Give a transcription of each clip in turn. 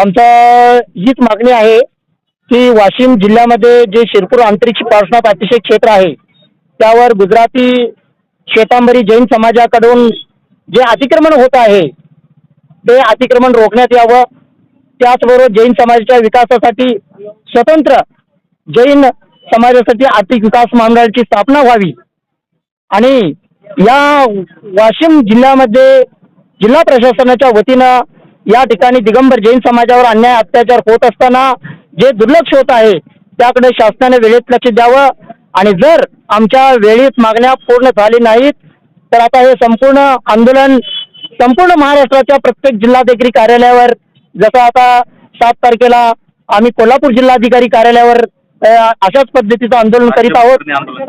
आमचा हीच मागणी आहे की वाशिम जिल्ह्यामध्ये जे शिरपूर अंतरिक्ष पार्श्वनाथ अतिशय क्षेत्र आहे त्यावर गुजराती श्वेतांबरी जैन समाजाकडून जे अतिक्रमण होत आहे ते अतिक्रमण रोखण्यात यावं. त्याचबरोबर जैन समाजाच्या विकासासाठी स्वतंत्र जैन समाजासाठी आर्थिक विकास मंडळाची स्थापना व्हावी. आणि या वाशिम जिल्ह्यामध्ये जिल्हा प्रशासनाच्या वतीनं या ठिकाणी दिगंबर जैन समाजावर अन्याय अत्याचार होत असताना जे दुर्लक्ष होत आहे त्याकडे शासनाने वेळेत लक्ष द्यावं. आणि जर आमच्या वेळेत मागण्या पूर्ण झाली नाहीत तर आता हे संपूर्ण आंदोलन संपूर्ण महाराष्ट्राच्या प्रत्येक जिल्हाधिकारी कार्यालयावर जसं आता सात तारखेला आम्ही कोल्हापूर जिल्हाधिकारी कार्यालयावर अशाच पद्धतीचं आंदोलन करीत आहोत.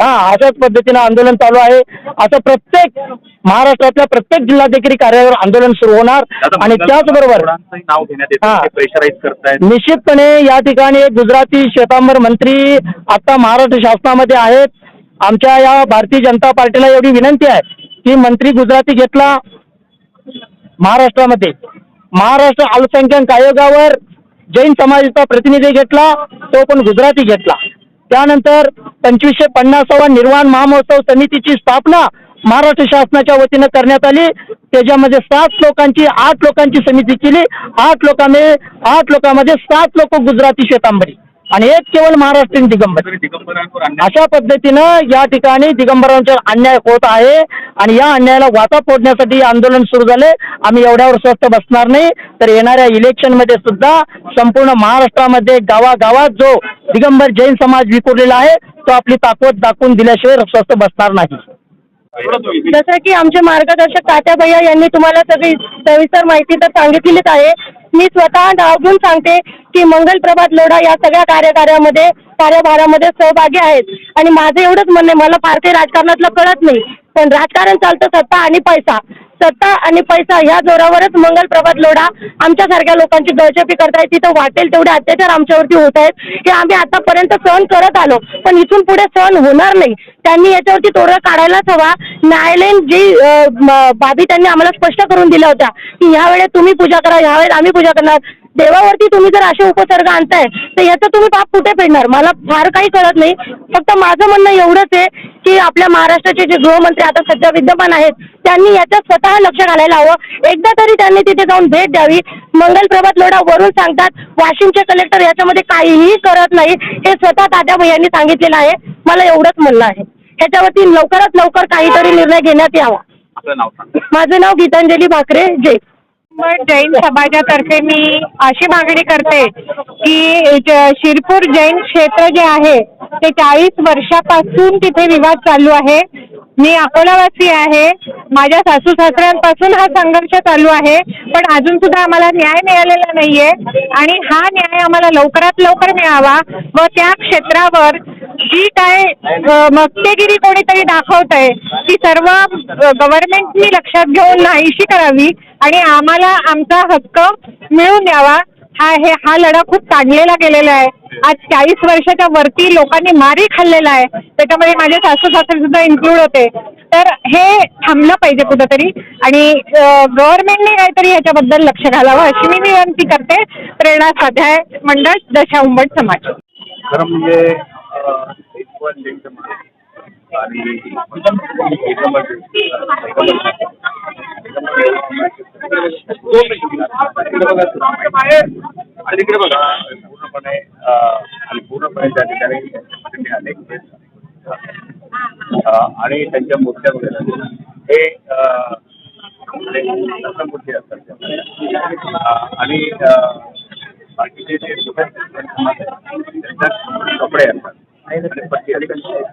हा अशाच पद्धतीनं आंदोलन चालू आहे. असं प्रत्येक महाराष्ट्रातल्या प्रत्येक जिल्हाधिकारी कार्यालयावर आंदोलन सुरू होणार. आणि त्याचबरोबर निश्चितपणे या ठिकाणी एक गुजराती श्वेतांबर मंत्री आता महाराष्ट्र शासनामध्ये आहेत. आमच्या या भारतीय जनता पार्टीला एवढी विनंती आहे की मंत्री गुजराती घेतला महाराष्ट्रामध्ये. महाराष्ट्र अल्पसंख्याक आयोगावर जैन समाजाचा प्रतिनिधी घेतला तो पण गुजराती घेतला. त्यानंतर पंचवीसशे पन्नासावा निर्वाण महामहोत्सव समितीची स्थापना महाराष्ट्र शासनाच्या वतीनं करण्यात आली. त्याच्यामध्ये सात लोकांची आठ लोकांची समिती केली. आठ लोकांमध्ये आठ लोकांमध्ये सात लोक गुजराती श्वेतांबरी आणि एक केवळ महाराष्ट्रीयन दिगंबर. अशा पद्धतीनं या ठिकाणी दिगंबरांवर अन्याय होत आहे आणि या अन्यायाला वाचा फोडण्यासाठी हे आंदोलन सुरू झाले. आम्ही एवढ्यावर स्वस्त बसणार नाही. तर येणाऱ्या इलेक्शनमध्ये सुद्धा संपूर्ण महाराष्ट्रामध्ये गावागावात जो दिगंबर जैन समाज विखुरलेला आहे तो आपली ताकद दाखवून दिल्याशिवाय स्वस्त बसणार नाही. जसं की आमचे मार्गदर्शक तात्या भैया यांनी तुम्हाला सगळी सविस्तर माहिती तर सांगितलेलीच आहे. मी स्वतः नाव घेऊन सांगते की मंगल प्रभात लोढा या सगळ्या कार्यकार्यामध्ये कार्यभारामध्ये सहभागी आहेत. आणि माझं एवढंच म्हणणं आहे मला फार काही राजकारणातलं कळत नाही. पण राजकारण चालतं सत्ता आणि पैसा. सत्ता आणि पैसा ह्या जोरावरच मंगल प्रभात लोढा आमच्यासारख्या लोकांची गळचेपी करतायत. तिथं वाटेल तेवढे अत्याचार आमच्यावरती होत आहेत. हे आम्ही आतापर्यंत सहन करत आलो पण इथून पुढे सहन होणार नाही. त्यांनी याच्यावरती तोडगा काढायलाच हवा. न्यायालयीन जी बाबी त्यांनी आम्हाला स्पष्ट करून दिल्या होत्या की ह्या वेळेस तुम्ही पूजा करा ह्या वेळेस आम्ही पूजा करणार. देवावरती तुम्ही जर असे उपसर्ग आणताय तर याचं तुम्ही पाप कुठे फेडणार? मला फार काही कळत नाही. फक्त माझं म्हणणं एवढंच आहे की आपल्या महाराष्ट्राचे जे गृहमंत्री आता सध्या विद्यमान आहेत त्यांनी याच्यात स्वतः लक्ष घालायला हवं. एकदा तरी त्यांनी तिथे जाऊन भेट द्यावी. मंगल प्रभात लोढा वरून सांगतात वाशिमचे कलेक्टर याच्यामध्ये काहीही करत नाही. हे स्वतः तात्या भैयांनी सांगितलेलं आहे. मला एवढंच म्हणणं आहे. ह्याच्यावरती लवकरात लवकर काहीतरी निर्णय घेण्यात यावा. आपलं नाव सांग. माझं नाव गीतांजली भाकरे. जय. पण जैन समाजातर्फे मी अशी मागणी करते की शिरपूर जैन क्षेत्र जे आहे ते चाळीस वर्षापासून तिथे विवाद चालू आहे. मी अकोलावासी आहे. माझ्या सासू सासऱ्यांपासून हा संघर्ष चालू आहे. पण अजून सुद्धा आम्हाला न्याय मिळालेला नाहीये. आणि हा न्याय आम्हाला लवकरात लवकर मिळावा व त्या क्षेत्रावर जी काय मक्तेगिरी कोणीतरी दाखवत आहे ती सर्व गव्हर्नमेंटनी लक्षात घेऊन नाहीशी करावी आणि आम्हाला आमचा हक्क मिळून द्यावा. हा हे हा लढा खूप ताणलेला गेलेला आहे. आज चाळीस वर्षाच्या वरती लोकांनी मारी खाल्लेला आहे. त्याच्यामध्ये माझे सासू सासरे सुद्धा इन्क्लूड होते. तर हे थांबलं पाहिजे कुठंतरी आणि गव्हर्नमेंटने काहीतरी ह्याच्याबद्दल लक्ष घालावं अशी मी विनंती करते. प्रेरणा स्वाध्याय मंडळ दशा उंबट समाज. खरं म्हणजे आणि तिकडे बघा पूर्णपणे आणि पूर्णपणे त्या ठिकाणी अनेक आणि त्यांच्या मूर्त्या वगैरे हे मूर्ती असतात आणि अं, बाकीचे जे दुसरे समाज आहेत, त्यांच्यात कपडे असतात आणि पट्टी असतात.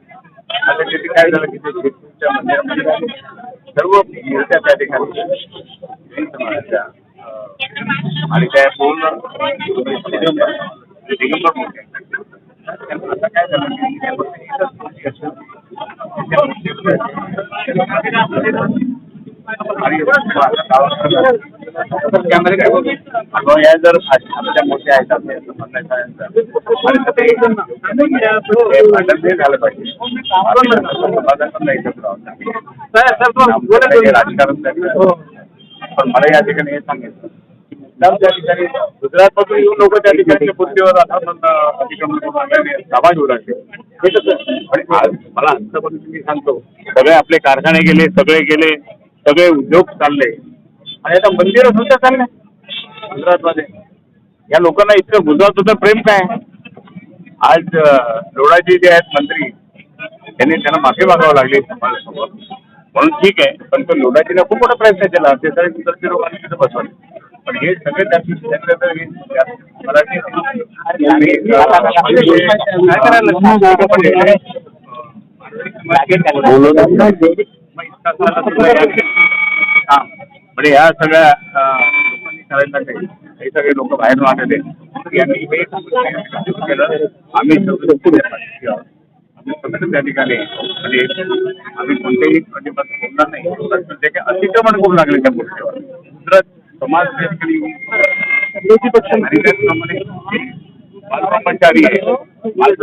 आता तिथे काय झालं की ते शिरपूरच्या मंदिरामध्ये सर्व मूर्त्या त्या ठिकाणी जैन समाजाच्या आणि त्या पूर्ण दिगंबर दिगंबर आता काय झालं की त्या फक्त एकच मूर्ती असेल. त्या आणि गावात त्यामध्ये काय होतं अगं या जर आमच्या मोठ्या आहेत आपल्या हे झालं पाहिजे. समाजाचं नाही राजकारण नाही. पण मला या ठिकाणी हे सांगितलं की मुद्दाम त्या ठिकाणी. गुजरातमधून येऊन लोक त्या ठिकाणच्या मुद्द्यावर अतिक्रमण लागले. हे कसं पण आज मला आजपर्यंत मी सांगतो. सगळे आपले कारखाने गेले सगळे गेले सगळे उद्योग चालले. आणि आता मंदिरं सुद्धा चालले. गुजरातमध्ये. या लोकांना इतकं गुजरातबद्दल प्रेम काय? आज अं, लोढाजी जे आहेत मंत्री त्यांनी त्यांना माफी मागावं लागली समाजासमोर. म्हणून ठीक आहे पण तो लोढाजीला खूप मोठा प्रयत्न केला. ते सगळे गुजराती लोकांनी तिथं बसवले. पण हे सगळे मराठी या- हा. म्हणजे ह्या सगळ्या करायला लागले हे सगळे लोक बाहेर आलेले यांनी हे केलं. आम्ही सगळे त्या ठिकाणी म्हणजे आम्ही कोणतेही म्हणजे अजिबात बोलणार नाही. पण म्हणजे अतिक्रमण करू लागले त्या गोष्टीवर. गुजरात समाज त्या ठिकाणी विरोधी पक्ष आणि त्याचप्रमाणे बाल आहे. बाल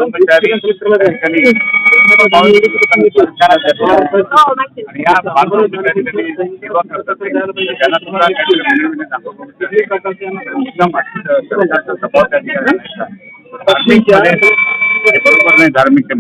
आणि या सेवा करतात त्यांना सुद्धा धार्मिक बरोबर नाही धार्मिक